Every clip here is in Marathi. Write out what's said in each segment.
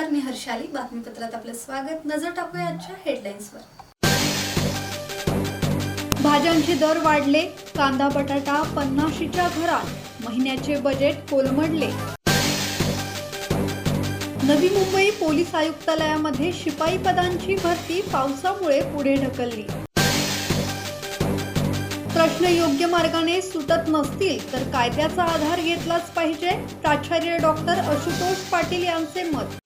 नमस्कार मी हर्षाली. बातमीपत्रात आपलं स्वागत. नजर टाकूया आजच्या हेडलाईन्सवर भाज्यांचे दर वाढले. कांदा बटाटा पन्नाशीच्या घरात. महिन्याचे बजेट कोलमडले. नवी मुंबई पोलीस आयुक्तालयामध्ये शिपाई पदांची भरती पावसामुळे पुढे ढकलली. प्रश्न योग्य मार्गाने सुटत नसतील तर कायद्याचा आधार घेतलाच पाहिजे. प्राचार्य डॉक्टर आशुतोष पाटील यांचे मत.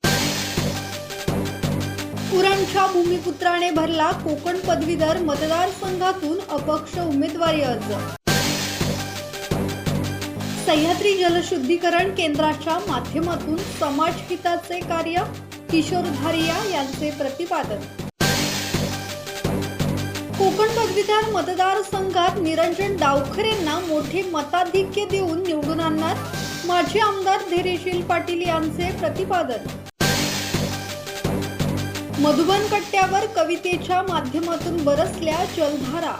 नागपुरांच्या भूमिपुत्राने भरला कोकण पदवीधर मतदारसंघातून अपक्ष उमेदवारी अर्ज. सह्याद्री जलशुद्धीकरण केंद्राच्या माध्यमातून समाजहिताचे कार्य किशोर धारिया यांचे प्रतिपादन. कोकण पदवीधर मतदारसंघात निरंजन डावखरेंना मोठे मताधिक्य देऊन निवडून आणणार माजी आमदार धैर्यशील पाटील यांचे प्रतिपादन. मधुबन कट्ट्यावर कवितेच्या माध्यमातून बरसल्या जलधारा.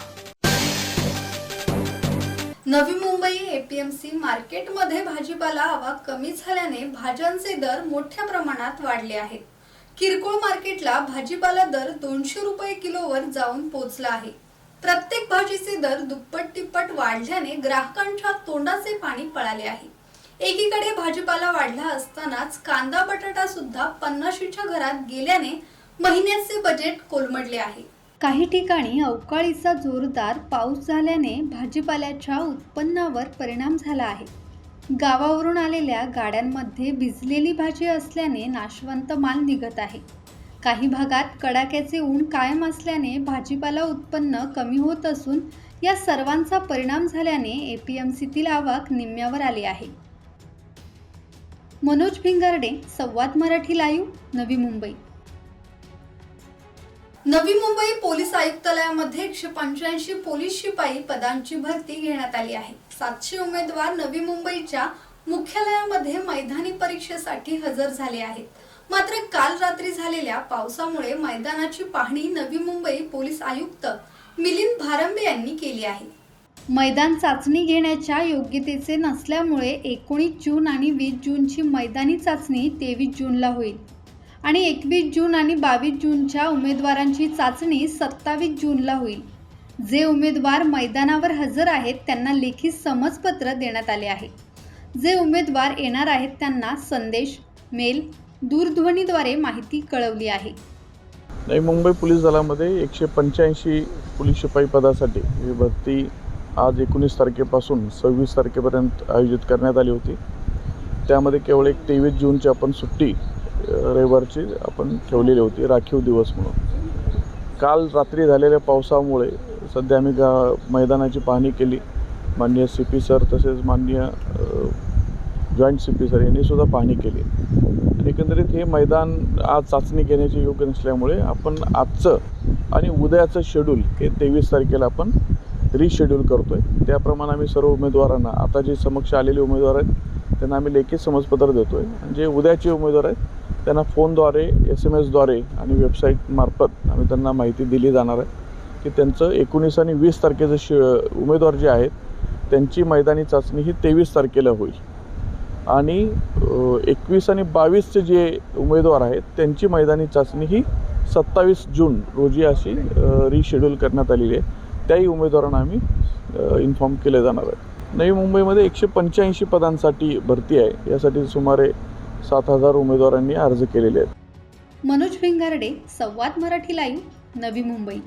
नवी मुंबई एपीएमसी मार्केटमध्ये भाजीपाला आवाक कमी झाल्याने भाज्यांचे दर मोठ्या प्रमाणात वाढले आहेत. किरकोळ मार्केटला भाजीपाला दर दोनशे रुपये किलोवर जाऊन पोहोचला आहे. प्रत्येक भाजीचे दर दुप्पट तिप्पट वाढल्याने ग्राहकांच्या तोंडाचे पाणी पळाले आहे. एकीकडे भाजीपाला वाढला असतानाच कांदा बटाटा सुद्धा पन्नाशीच्या घरात गेल्याने महिन्याचे बजेट कोलमडले आहे. काही ठिकाणी अवकाळीचा जोरदार पाऊस झाल्याने भाजीपाल्याच्या उत्पन्नावर परिणाम झाला आहे. गावावरून आलेल्या गाड्यांमध्ये भिजलेली भाजी असल्याने नाशवंत माल निघत आहे. काही भागात कडाक्याचे ऊन कायम असल्याने भाजीपाला उत्पन्न कमी होत असून या सर्वांचा परिणाम झाल्याने एपीएमसीतील आवक निम्म्यावर आली आहे. मनोज भिंगारडे संवाद मराठी लाईव्ह नवी मुंबई. नवी मुंबई पोलीस आयुक्तालयामध्ये एकशे पंच्याऐंशी पोलीस शिपाई पदांची भरती घेण्यात आली आहे. सातशे उमेदवार नवी मुंबईच्या मुख्यालयामध्ये मैदानी परीक्षेसाठी हजर झाले आहेत. मात्र काल रात्री झालेल्या पावसामुळे मैदानाची पाहणी नवी मुंबई पोलीस आयुक्त मिलिंद भारंबे यांनी केली आहे. मैदान चाचणी घेण्याच्या योग्यतेचे नसल्यामुळे एकोणीस जून आणि वीस जूनची मैदानी चाचणी तेवीस जूनला होईल. आणि एकवीस जून आणि बावीस जूनच्या उमेदवारांची चाचणी सत्तावीस जूनला होईल. जे उमेदवार मैदानावर हजर आहेत त्यांना लेखी समजपत्र देण्यात आले आहे. जे उमेदवार येणार आहेत त्यांना संदेश मेल दूरध्वनीद्वारे माहिती कळवली आहे. नवी मुंबई पोलीस दलामध्ये एकशे पंच्याऐंशी पोलीस शिपाई पदासाठी ही भरती आज एकोणीस तारखेपासून सव्वीस तारखेपर्यंत आयोजित करण्यात आली होती. त्यामध्ये केवळ एक तेवीस जूनची आपण सुट्टी रविवारची आपण ठेवलेली होती राखीव दिवस म्हणून. काल रात्री झालेल्या पावसामुळे सध्या आम्ही गा मैदानाची पाहणी केली. माननीय सी पी सर तसेच माननीय जॉईंट सी पी सर यांनीसुद्धा पाहणी केली. आणि एकंदरीत हे मैदान आज चाचणी घेण्याचे योग्य नसल्यामुळे आपण आजचं आणि उद्याचं शेड्यूल हे तेवीस तारखेला आपण रिशेड्यूल करतो आहे त्याप्रमाणे आम्ही सर्व उमेदवारांना आता जे समक्ष आलेले उमेदवार आहेत त्यांना आम्ही लेखी समजपत्र देतो आहे जे उद्याचे उमेदवार आहेत त्यांना फोनद्वारे एस एम एसद्वारे आणि वेबसाईटमार्फत आम्ही त्यांना माहिती दिली जाणार आहे. की त्यांचं एकोणीस आणि वीस तारखेचं शि उमेदवार जे आहेत त्यांची मैदानी चाचणी ही तेवीस तारखेला होईल. आणि एकवीस आणि बावीसचे जे उमेदवार आहेत त्यांची मैदानी चाचणी ही सत्तावीस जून रोजी अशी रिशेड्यूल करण्यात आलेली आहे. त्याही उमेदवारांना आम्ही इन्फॉर्म केले जाणार आहे. नवी मुंबईमध्ये एकशे पंच्याऐंशी पदांसाठी भरती आहे. यासाठी सुमारे सात हजार उमेदवारांनी अर्ज केलेले आहेत. मनोज भिंगारडे संवाद मराठी लाईव्ह नवी मुंबई.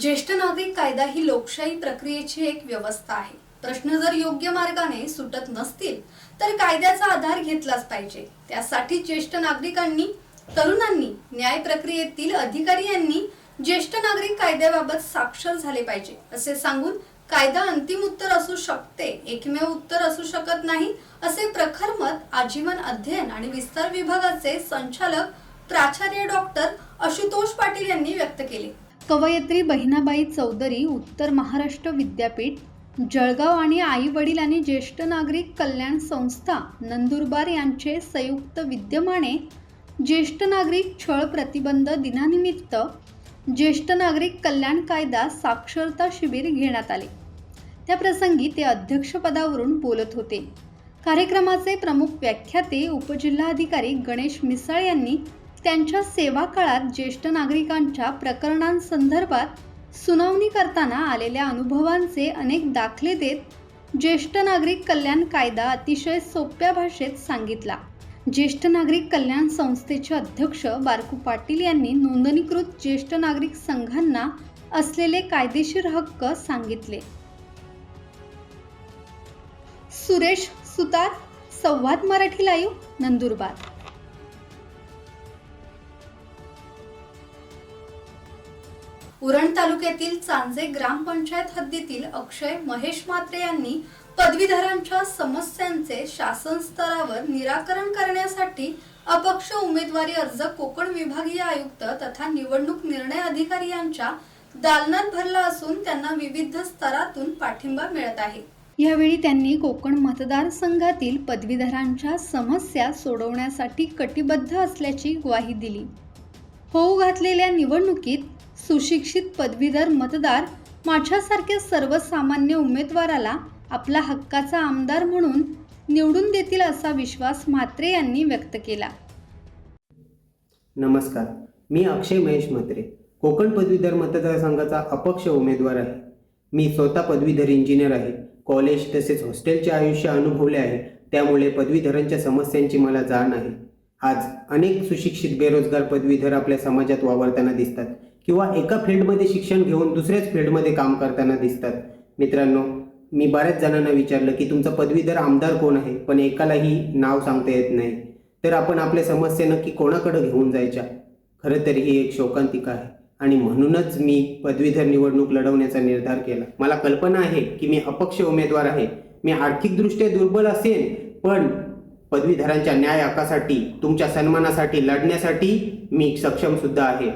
ज्येष्ठ नागरिक कायदा ही लोकशाही प्रक्रियेची एक व्यवस्था आहे. प्रश्न जर योग्य मार्गाने सुटत नसतील तर कायद्याचा आधार घेतलाच पाहिजे. त्यासाठी ज्येष्ठ नागरिकांनी तरुणांनी न्याय प्रक्रियेतील अधिकारी यांनी ज्येष्ठ नागरिक कायद्याबाबत साक्षर झाले पाहिजे असे सांगून कायदा अंतिम उत्तर असू शकते एकमेव उत्तर असू शकत नाही असे प्रखर मत आजीवन अध्ययन आणि विस्तार विभागाचे संचालक प्राचार्य डॉक्टर आशुतोष पाटील यांनी व्यक्त केले. कवयित्री बहिणाबाई चौधरी उत्तर महाराष्ट्र विद्यापीठ जळगाव आणि आई वडील आणि ज्येष्ठ नागरिक कल्याण संस्था नंदुरबार यांचे संयुक्त विद्यमाने ज्येष्ठ नागरिक छळ प्रतिबंध दिनानिमित्त ज्येष्ठ नागरिक कल्याण कायदा साक्षरता शिबिर घेण्यात आले. त्या प्रसंगी ते अध्यक्षपदावरून बोलत होते. कार्यक्रमाचे प्रमुख व्याख्याते उपजिल्हाधिकारी गणेश मिसाळ यांनी त्यांच्या सेवा काळात ज्येष्ठ नागरिकांच्या प्रकरणांसंदर्भात सुनावणी करताना आलेल्या अनुभवांचे अनेक दाखले देत ज्येष्ठ नागरिक कल्याण कायदा अतिशय सोप्या भाषेत सांगितला. ज्येष्ठ नागरिक कल्याण संस्थेचे अध्यक्ष बारकू पाटील यांनी नोंदणीकृत ज्येष्ठ नागरिक संघांना असलेले कायदेशीर हक्क सांगितले. सुरेश सुतार संवाद मराठी लाईव्ह नंदुरबार. उरण तालुक्यातील चांजे ग्रामपंचायत हद्दीतील अक्षय महेश मात्रे यांनी पदवीधरांच्या समस्यांचे शासन स्तरावर निराकरण करण्यासाठी अपक्ष उमेदवारी अर्ज कोकण विभागीय आयुक्त तथा निवडणूक निर्णय अधिकारी यांच्या दालनात भरला असून त्यांना विविध स्तरातून पाठिंबा मिळत आहे. यावेळी त्यांनी कोकण मतदारसंघातील पदवीधरांच्या समस्या सोडवण्यासाठी कटिबद्ध असल्याची ग्वाही दिली. होऊ घातलेल्या निवडणुकीत सुशिक्षित पदवीधर मतदार माझ्यासारख्या सर्वसामान्य उमेदवाराला आपला हक्काचा आमदार म्हणून निवडून देतील असा विश्वास म्हात्रे यांनी व्यक्त केला. नमस्कार मी अक्षय महेश म्हात्रे कोकण पदवीधर मतदारसंघाचा अपक्ष उमेदवार आहे. मी स्वतः पदवीधर इंजिनियर आहे. कॉलेज तसेच हॉस्टेलचे आयुष्य अनुभवले आहे. त्यामुळे पदवीधरांच्या समस्यांची मला जाण आहे. आज अनेक सुशिक्षित बेरोजगार पदवीधर आपल्या समाजात वावरताना दिसतात किंवा एका फील्डमध्ये शिक्षण घेऊन दुसऱ्याच फील्डमध्ये काम करताना दिसतात. मित्रांनो मी बऱ्याच जणांना विचारलं की तुमचा पदवीधर आमदार कोण आहे? पण एकालाही नाव सांगता येत नाही. तर आपण आपल्या समस्या नक्की कोणाकडे घेऊन जायच्या? खरं तर ही एक शोकांतिका आहे. आणि म्हणूनच मी पदवीधर निवडणूक लढवण्याचा निर्धार केला. मला कल्पना आहे की मी अपक्ष उमेदवार आहे. मी आर्थिकदृष्ट्या दुर्बल असेन पण पदवीधरांच्या न्याय हक्कासाठी तुमच्या सन्मानासाठी लढण्यासाठी मी सक्षम सुद्धा आहे.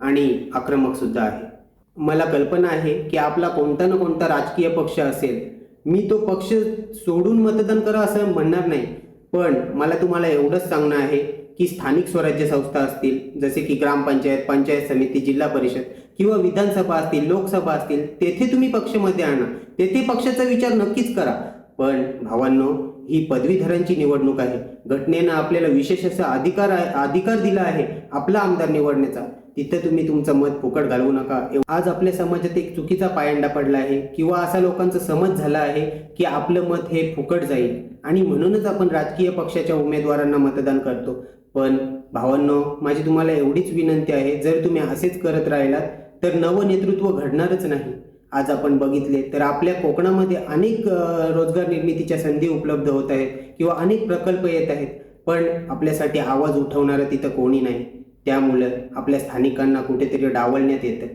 आणि आक्रमक सुद्धा आहे. मला कल्पना आहे की आपला कोणता ना कोणता राजकीय पक्ष असेल. मी तो पक्ष सोडून मतदान करा असं म्हणणार नाही. पण मला तुम्हाला एवढंच सांगणं आहे की स्थानिक स्वराज्य संस्था असतील जसे की ग्रामपंचायत पंचायत समिती जिल्हा परिषद किंवा विधानसभा असतील लोकसभा असतील तेथे तुम्ही पक्षमध्ये आणा. तेथे पक्षाचा विचार नक्कीच करा. पण भावांनो ही पदवीधरांची निवडणूक आहे. घटनेनं आपल्याला विशेष असा अधिकार आहे अधिकार दिला आहे आपला आमदार निवडण्याचा. तिथं तुम्ही तुमचं मत फुकट घालवू नका. आज आपल्या समाजात एक चुकीचा पायंडा पडला आहे किंवा असा लोकांचा समज झाला आहे की आपलं मत हे फुकट जाईल. आणि म्हणूनच आपण राजकीय पक्षाच्या उमेदवारांना मतदान करतो. पण भावांनो माझी तुम्हाला एवढीच विनंती आहे जर तुम्ही असेच करत राहिलात तर नवं नेतृत्व घडणारच नाही. आज आपण बघितले तर आपल्या कोकणामध्ये अनेक रोजगार निर्मितीच्या संधी उपलब्ध होत आहेत किंवा अनेक प्रकल्प येत आहेत. पण आपल्यासाठी आवाज उठवणारं तिथं कोणी नाही. त्यामुळं आपल्या स्थानिकांना कुठेतरी डावलण्यात येतं.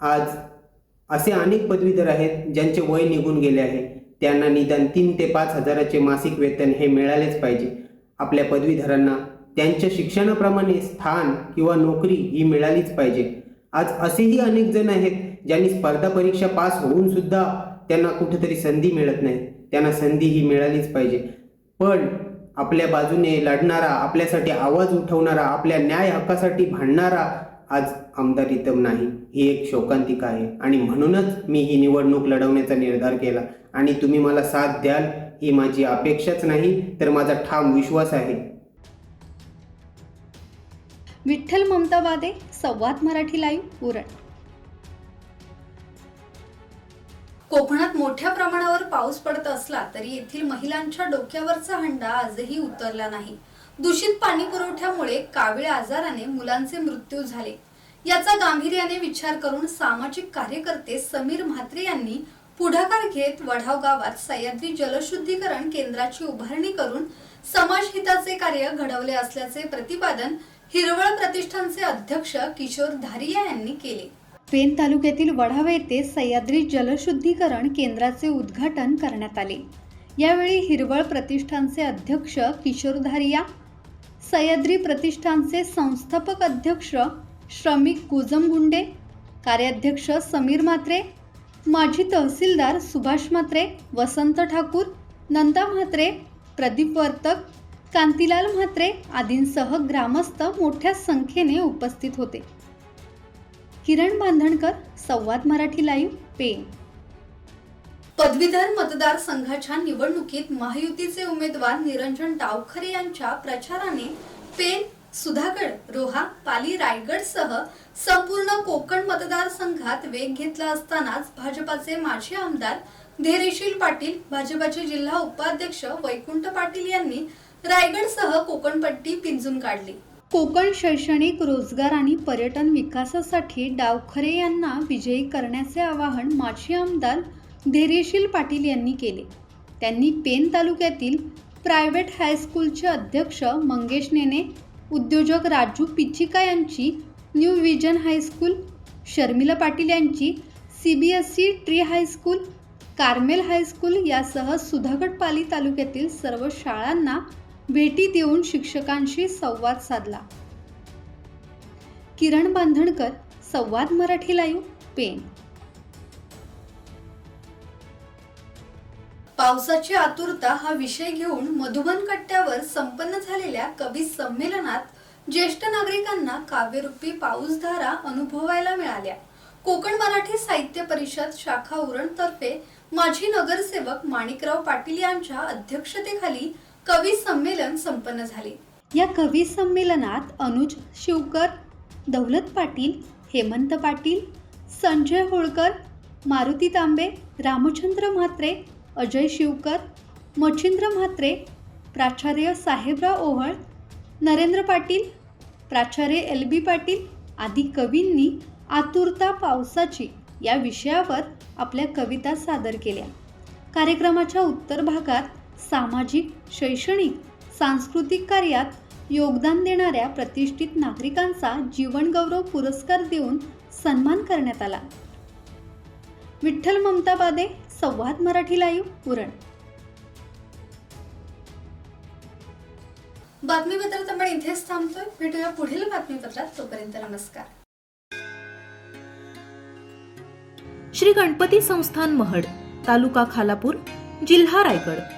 आज असे अनेक पदवीधर आहेत ज्यांचे वय निघून गेले आहे. त्यांना निदान तीन ते पाच हजाराचे मासिक वेतन हे मिळालेच पाहिजे. आपल्या पदवीधरांना त्यांच्या शिक्षणाप्रमाणे स्थान किंवा नोकरी ही मिळालीच पाहिजे. आज असेही अनेक जण आहेत ज्यांनी स्पर्धा परीक्षा पास होऊन सुद्धा त्यांना कुठेतरी संधी मिळत नाही. त्यांना संधी ही मिळालीच पाहिजे. पण आपल्या बाजूने लढणारा आपल्यासाठी आवाज उठवणारा आपल्या न्याय हक्कासाठी भांडणारा आज आमदार इतम नाही. ही एक शोकांतिका आहे. आणि म्हणूनच मी ही निवडणूक लढवण्याचा निर्धार केला. आणि तुम्ही मला साथ द्याल ही माझी अपेक्षाच नाही तर माझा ठाम विश्वास आहे. विठ्ठल ममता वादे संवाद मराठी लाईव्ह उरण. कोकणात मोठ्या प्रमाणावर पाऊस पडत असला तरी येथील महिलांच्या डोक्यावरचा हंडा आजही उतरला नाही. दूषित पाणी पुरवठ्यामुळे कावीळ आजाराने मुलांचे मृत्यू झाले. याचा गांभीर्याने विचार करून सामाजिक कार्यकर्ते समीर म्हात्रे यांनी पुढाकार घेत वढाव गावात सह्याद्री जलशुद्धीकरण केंद्राची उभारणी करून समाजहिताचे कार्य घडवले असल्याचे प्रतिपादन हिरवळ प्रतिष्ठानचे अध्यक्ष किशोर धारिया यांनी केले. पेन तालुक्यातील वढावे येथे सह्याद्री जलशुद्धीकरण केंद्राचे उद्घाटन करण्यात आले. यावेळी हिरवळ प्रतिष्ठानचे अध्यक्ष किशोर धारिया सह्याद्री प्रतिष्ठानचे संस्थापक अध्यक्ष श्रमिक गुंडे कार्याध्यक्ष समीर म्हात्रे माजी तहसीलदार सुभाष म्हात्रे वसंत ठाकूर नंदा म्हात्रे प्रदीप वर्तक कांतीलाल म्हात्रे आदींसह ग्रामस्थ मोठ्या संख्येने उपस्थित होते. किरण बांधणकर संवाद मराठी लाईव्ह पेन पदवीधर मतदारसंघाच्या निवडणुकीत महायुतीचे उमेदवार निरंजन डावखरे यांच्या प्रचाराने पेन सुधागड रोहा पाली रायगड सह संपूर्ण कोकण मतदारसंघात वेग घेतला असतानाच भाजपाचे माजी आमदार धैर्यशील पाटील भाजपाचे जिल्हा उपाध्यक्ष वैकुंठ पाटील यांनी रायगडसह कोकणपट्टी पिंजून काढली. कोकण शैक्षणिक रोजगार आणि पर्यटन विकासासाठी डावखरे यांना विजयी करण्याचे आवाहन माजी आमदार धैर्यशील पाटील यांनी केले. त्यांनी पेन तालुक्यातील प्रायव्हेट हायस्कूलचे अध्यक्ष मंगेश नेने उद्योजक राजू पिचिका यांची new vision high school Sharmila Patil यांची C B S E tree high school Carmel high school यासह सुधागड पाली तालुक्यातील सर्व शाळांना भेटी देऊन शिक्षकांशी संवाद साधला. किरण बांधणकर संवाद मराठी लाईव्ह पेन पावसाची आतुरता हा विषय घेऊन मधुबन कट्ट्यावर संपन्न झालेल्या कवी संमेलनात ज्येष्ठ नागरिकांना काव्यरूपी पाऊसधारा अनुभवायला मिळाल्या. कोकण मराठी साहित्य परिषद शाखा उरण तर्फे माजी नगरसेवक माणिकराव पाटील यांच्या अध्यक्षतेखाली कवी संमेलन संपन्न झाले. या कवी संमेलनात अनुज शिवकर दौलत पाटील हेमंत पाटील संजय होळकर मारुती तांबे रामचंद्र म्हात्रे अजय शिवकर मच्छिंद्र म्हात्रे प्राचार्य साहेबराव ओहळ नरेंद्र पाटील प्राचार्य एल बी पाटील आदी कवींनी आतुरता पावसाची या विषयावर आपल्या कविता सादर केल्या. कार्यक्रमाच्या उत्तर भागात सामाजिक शैक्षणिक सांस्कृतिक कार्यात योगदान देणाऱ्या प्रतिष्ठित नागरिकांचा जीवनगौरव पुरस्कार देऊन सन्मान करण्यात आला. विठ्ठल ममता बादे संवाद मराठी लाईव्ह उरण बातमीपत्रात आपण इथेच थांबतोय. भेटूया पुढील बातमीपत्रात. तोपर्यंत नमस्कार. श्री गणपती संस्थान महड तालुका खालापूर जिल्हा रायगड.